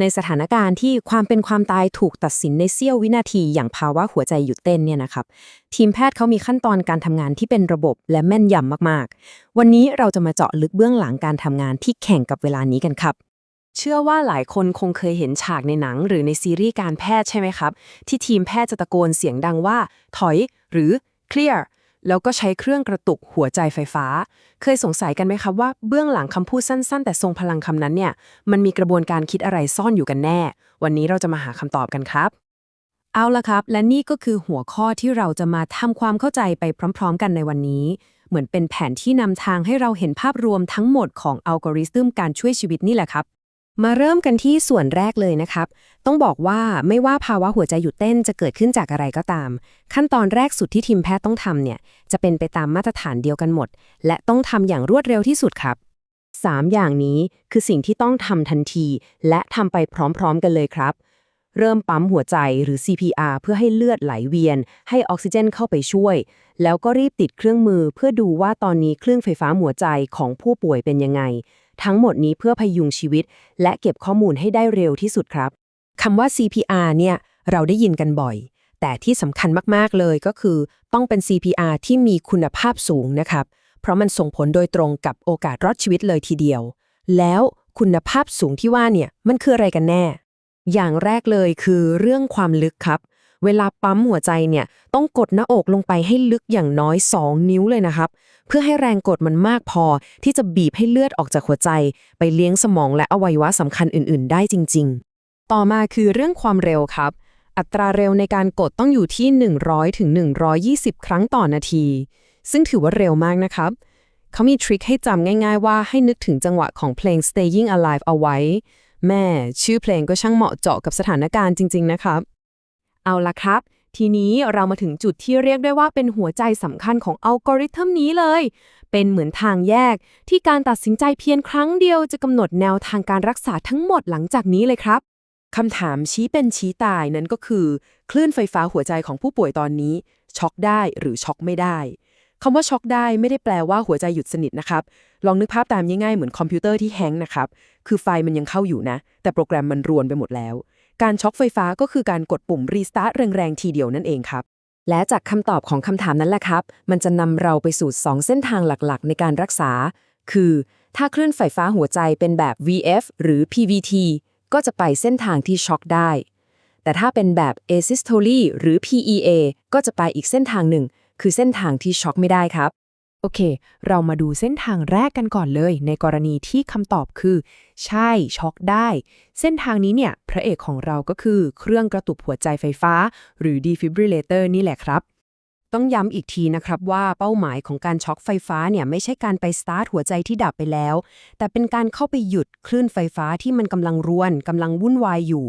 ในสถานการณ์ที่ความเป็นความตายถูกตัดสินในเสี้ยววินาทีอย่างภาวะหัวใจหยุดเต้นเนี่ยนะครับ ทีมแพทย์เขามีขั้นตอนการทำงานที่เป็นระบบและแม่นยำมากๆ วันนี้เราจะมาเจาะลึกเบื้องหลังการทำงานที่แข่งกับเวลานี้กันครับ เชื่อว่าหลายคนคงเคยเห็นฉากในหนัง หรือในซีรีส์การแพทย์ใช่ไหมครับ ที่ทีมแพทย์จะตะโกนเสียงดังว่า ถอย หรือ clear แล้วก็ใช้เครื่องกระตุกหัวใจไฟฟ้า เคยสงสัยกันไหมครับว่าเบื้องหลังคำพูดสั้น ๆ แต่ทรงพลังคำนั้นเนี่ย มันมีกระบวนการคิดอะไรซ่อนอยู่กันแน่ วันนี้เราจะมาหาคำตอบกันครับ เอาละครับ และนี่ก็คือหัวข้อที่เราจะมาทำความเข้าใจไปพร้อม ๆ กันในวันนี้ เหมือนเป็นแผนที่นำทางให้เราเห็นภาพรวมทั้งหมดของอัลกอริทึมการช่วยชีวิตนี่แหละครับ มาเริ่มกันที่ส่วนแรกเลยนะครับ ต้องบอกว่าไม่ว่าภาวะหัวใจหยุดเต้นจะเกิดขึ้นจากอะไรก็ตาม ขั้นตอนแรกสุดที่ทีมแพทย์ต้องทำเนี่ย จะเป็นไปตามมาตรฐานเดียวกันหมด และต้องทำอย่างรวดเร็วที่สุดครับ 3 อย่างนี้คือสิ่งที่ต้องทำทันที และทำไปพร้อมๆกันเลยครับ เริ่มปั๊มหัวใจหรือ CPR เพื่อให้เลือดไหลเวียน ให้ออกซิเจนเข้าไปช่วย แล้วก็รีบติดเครื่องมือเพื่อดูว่าตอนนี้เคลื่นไฟฟ้าหัวใจของผู้ป่วยเป็นยังไง ทั้งหมดนี้เพื่อพยุงชีวิต และเก็บข้อมูลให้ได้เร็วที่สุดครับคำว่า CPR เนี่ยเราได้ยินกันบ่อย แต่ที่สำคัญมากๆเลยก็คือ ต้องเป็น CPR ที่มีคุณภาพสูงนะครับ เพราะมันส่งผลโดยตรงกับโอกาสรอดชีวิตเลยทีเดียว แล้วคุณภาพสูงที่ว่าเนี่ยมันคืออะไรกันแน่ อย่างแรกเลยคือเรื่องความลึกครับ เวลาปั๊มหัวใจเนี่ยต้องกดหน้าอกลงไปให้ลึกอย่างน้อย 2 นิ้วเลยนะครับ เพื่อให้แรงกดมันมากพอที่จะบีบให้เลือดออกจากหัวใจ ไปเลี้ยงสมองและอวัยวะสำคัญอื่น ๆ ได้จริง ๆ ต่อมาคือเรื่องความเร็วครับ อัตราเร็วในการกดต้องอยู่ที่ 100ถึง120 ครั้งต่อนาที ซึ่งถือว่าเร็วมากนะครับเขามีทริคให้จำง่าย ๆ ว่าให้นึกถึงจังหวะของเพลง Staying Alive เอาไว้ แม่ชื่อเพลงก็ช่างเหมาะเจาะกับสถานการณ์จริง ๆ นะครับ เอาละครับ ทีนี้เรามาถึงจุดที่เรียกได้ว่าเป็นหัวใจสำคัญของอัลกอริทึมนี้เลย เป็นเหมือนทางแยกที่การตัดสินใจเพียงครั้งเดียวจะกำหนดแนวทางการรักษาทั้งหมดหลังจากนี้เลยครับคำถามชี้เป็นชี้ตายนั้นก็คือ คลื่นไฟฟ้าหัวใจของผู้ป่วยตอนนี้ ช็อกได้หรือช็อกไม่ได้ คำว่าช็อกได้ไม่ได้แปลว่าหัวใจหยุดสนิทนะครับ ลองนึกภาพตามง่ายๆเหมือนคอมพิวเตอร์ที่แฮงก์นะครับ คือไฟมันยังเข้าอยู่นะ แต่โปรแกรมมันรวนไปหมดแล้ว การช็อกไฟฟ้าก็คือการกดปุ่มรีสตาร์ทแรงๆทีเดียวนั่นเองครับ และจากคำตอบของคำถามนั้นแหละครับ มันจะนำเราไปสู่ 2 เส้นทางหลักๆ ในการรักษา คือ ถ้าคลื่นไฟฟ้าหัวใจเป็นแบบ VF หรือ PVT ก็จะไปเส้นทางที่ช็อกได้ แต่ถ้าเป็นแบบ asystole หรือ PEA ก็จะไปอีกเส้นทางหนึ่ง คือเส้นทางที่ช็อกไม่ได้ครับ โอเค เรามาดูเส้นทางแรกกันก่อนเลย ในกรณีที่คำตอบคือ ใช่ช็อกได้ เส้นทางนี้เนี่ย พระเอกของเราก็คือเครื่องกระตุกหัวใจไฟฟ้า หรือ defibrillator นี่แหละครับต้องย้ำอีกทีนะครับว่าเป้าหมายของการช็อกไฟฟ้าเนี่ยไม่ใช่การไปสตาร์ทหัวใจที่ดับไปแล้ว แต่เป็นการเข้าไปหยุดคลื่นไฟฟ้าที่มันกำลังรวนกำลังวุ่นวายอยู่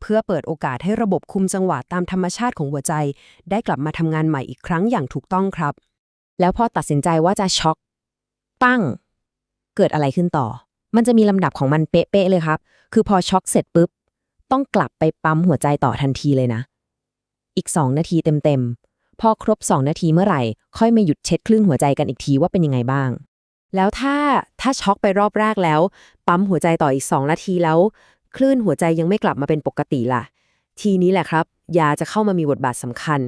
เพื่อเปิดโอกาสให้ระบบคุมจังหวะตามธรรมชาติของหัวใจ ได้กลับมาทำงานใหม่อีกครั้งอย่างถูกต้องครับ แล้วพอตัดสินใจว่าจะช็อกปั้ง เกิดอะไรขึ้นต่อ มันจะมีลำดับของมันเป๊ะๆเลยครับ คือพอช็อกเสร็จปุ๊บ ต้องกลับไปปั๊มหัวใจต่อทันทีเลยนะ อีก 2 นาทีเต็มๆ พอครบ 2 นาทีเมื่อไหร่ ค่อยมาหยุดเช็ดคลื่นหัวใจกันอีกทีว่าเป็นยังไงบ้าง แล้วถ้าถ้าช็อกไปรอบแรกแล้ว ปั๊มหัวใจต่ออีก 2 นาทีแล้ว คลื่นหัวใจยังไม่กลับมาเป็นปกติล่ะ ทีนี้แหละครับ ยาจะเข้ามามีบทบาทสำคัญ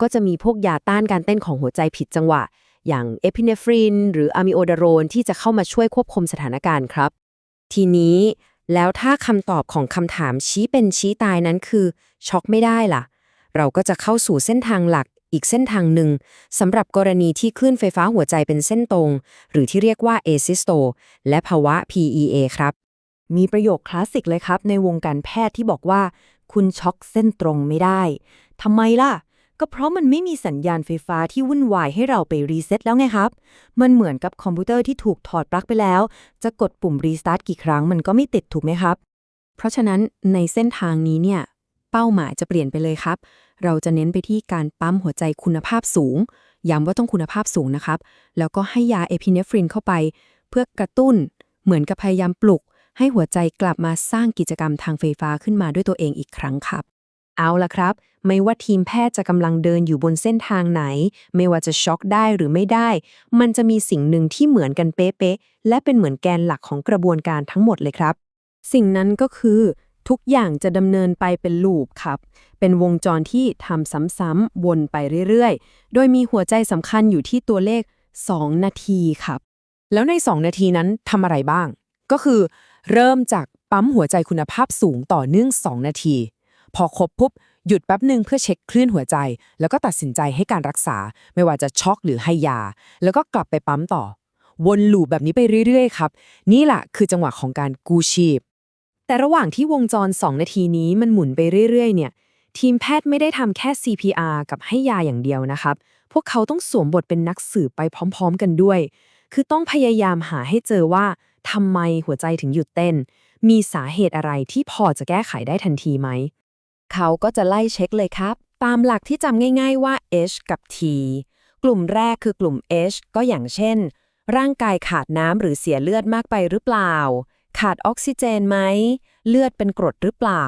ก็จะมีพวกยาต้านการเต้นของหัวใจผิดจังหวะ อย่างเอพิเนฟริน หรืออะมิโอดารนที่จะเข้ามาช่วยควบคุมสถานการณ์ครับ ทีนี้แล้วถ้าคำตอบของคำถามชี้เป็นชี้ตายนั้นคือช็อกไม่ได้ล่ะ เราก็จะเข้าสู่เส้นทางหลักอีกเส้นทางหนึ่งสำหรับกรณีที่คลื่นไฟฟ้าหัวใจเป็นเส้นตรง หรือที่เรียกว่า asystole และภาวะ PEA ครับ มีประโยคคลาสสิกเลยครับ ในวงการแพทย์ที่บอกว่า คุณช็อกเส้นตรงไม่ได้ทำไมล่ะ ก็เพราะมันไม่มีสัญญาณไฟฟ้าที่วุ่นวายให้เราไปรีเซ็ตแล้วไงครับ มันเหมือนกับคอมพิวเตอร์ที่ถูกถอดปลั๊กไปแล้ว จะกดปุ่มรีสตาร์ทกี่ครั้งมันก็ไม่ติดถูกไหมครับ เพราะฉะนั้นในเส้นทางนี้เนี่ย เป้าหมายจะเปลี่ยนไปเลยครับ เราจะเน้นไปที่การปั๊มหัวใจคุณภาพสูง ย้ำว่าต้องคุณภาพสูงนะครับ แล้วก็ให้ยาเอพิเนฟรินเข้าไป เพื่อกระตุ้น เหมือนกับพยายามปลุก ให้หัวใจกลับมาสร้างกิจกรรมทางไฟฟ้าขึ้นมาด้วยตัวเองอีกครั้งครับ เอาละครับ ไม่ว่าทีมแพทย์จะกำลังเดินอยู่บนเส้นทางไหน ไม่ว่าจะช็อกได้หรือไม่ได้ มันจะมีสิ่งหนึ่งที่เหมือนกันเป๊ะๆและเป็นเหมือนแกนหลักของกระบวนการทั้งหมดเลยครับ สิ่งนั้นก็คือทุกอย่างจะดำเนินไปเป็นลูปครับ เป็นวงจรที่ทำซ้ำๆวนไปเรื่อยๆ โดยมีหัวใจสำคัญอยู่ที่ตัวเลข 2 นาทีครับ แล้วใน 2 นาทีนั้นทำอะไรบ้าง ก็คือเริ่มจากปั๊มหัวใจคุณภาพสูงต่อเนื่อง 2 นาที พอครบปุ๊บ หยุดแป๊บหนึ่งเพื่อเช็คคลื่นหัวใจ แล้วก็ตัดสินใจให้การรักษา ไม่ว่าจะช็อกหรือให้ยา แล้วก็กลับไปปั๊มต่อ วนลูปแบบนี้ไปเรื่อยๆ ครับ นี่แหละคือจังหวะของการกู้ชีพ แต่ระหว่างที่วงจร 2 นาทีนี้มันหมุนไปเรื่อยๆ เนี่ย ทีมแพทย์ไม่ได้ทำแค่ CPR กับให้ยาอย่างเดียวนะครับ พวกเขาต้องสวมบทเป็นนักสืบไปพร้อม ๆ กันด้วย คือต้องพยายามหาให้เจอว่า ทำไมหัวใจถึงหยุดเต้น มีสาเหตุอะไรที่พอจะแก้ไขได้ทันทีไหม เขาก็จะไล่เช็คเลยครับ ตามหลักที่จำง่ายๆว่า H กับ T กลุ่มแรกคือกลุ่ม H ก็อย่างเช่น ร่างกายขาดน้ำหรือเสียเลือดมากไปหรือเปล่า ขาดออกซิเจนไหม เลือดเป็นกรดหรือเปล่า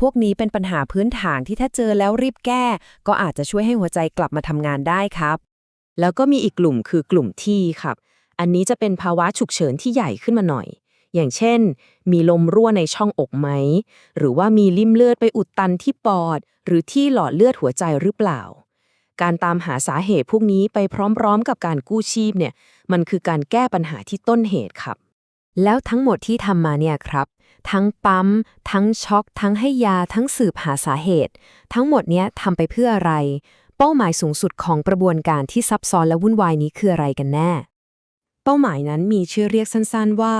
พวกนี้เป็นปัญหาพื้นฐานที่ถ้าเจอแล้วรีบแก้ ก็อาจจะช่วยให้หัวใจกลับมาทำงานได้ครับ แล้วก็มีอีกกลุ่มคือกลุ่มที่ครับ อันนี้จะเป็นภาวะฉุกเฉินที่ใหญ่ขึ้นมาหน่อย อย่างเช่น มีลมรั่วในช่องอกไหม หรือว่ามีลิ่มเลือดไปอุดตันที่ปอด หรือที่หลอดเลือดหัวใจหรือเปล่า การตามหาสาเหตุพวกนี้ไปพร้อมๆ กับการกู้ชีพเนี่ย มันคือการแก้ปัญหาที่ต้นเหตุครับ แล้วทั้งหมดที่ทำมาเนี่ยครับทั้งปั๊ม ทั้งช็อก ทั้งให้ยา ทั้งสืบหาสาเหตุ ทั้งหมดเนี้ยทำไปเพื่ออะไร เป้าหมายสูงสุดของกระบวนการที่ซับซ้อนและวุ่นวายนี้คืออะไรกันแน่ เป้าหมายนั้นมีชื่อเรียกสั้นๆว่า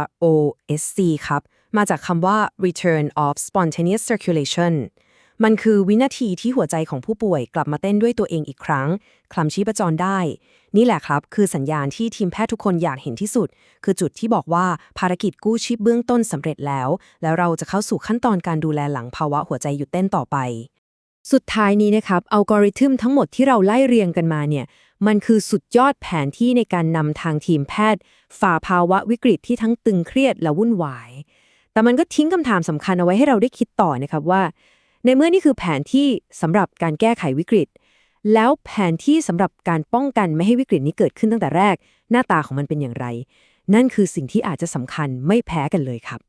ROSC ครับ มาจากคำว่า Return of Spontaneous Circulation มันคือวินาทีที่หัวใจของผู้ป่วยกลับมาเต้นด้วยตัวเองอีกครั้ง คลำชีพจรได้ นี่แหละครับ คือสัญญาณที่ทีมแพทย์ทุกคนอยากเห็นที่สุด คือจุดที่บอกว่าภารกิจกู้ชีพเบื้องต้นสำเร็จแล้ว แล้วเราจะเข้าสู่ขั้นตอนการดูแลหลังภาวะหัวใจหยุดเต้นต่อไป สุดท้ายนี้นะครับอัลกอริทึมทั้งหมดที่เราไล่เรียงกันมาเนี่ย มันคือสุดยอดแผนที่ในการนำทางทีมแพทย์ ฝ่าภาวะวิกฤตที่ทั้งตึงเครียดและวุ่นวาย แต่มันก็ทิ้งคำถามสำคัญเอาไว้ให้เราได้คิดต่อนะครับว่า ในเมื่อนี่คือแผนที่สำหรับการแก้ไขวิกฤต แล้วแผนที่สำหรับการป้องกันไม่ให้วิกฤตนี้เกิดขึ้นตั้งแต่แรก หน้าตาของมันเป็นอย่างไร นั่นคือสิ่งที่อาจจะสำคัญไม่แพ้กันเลยครับ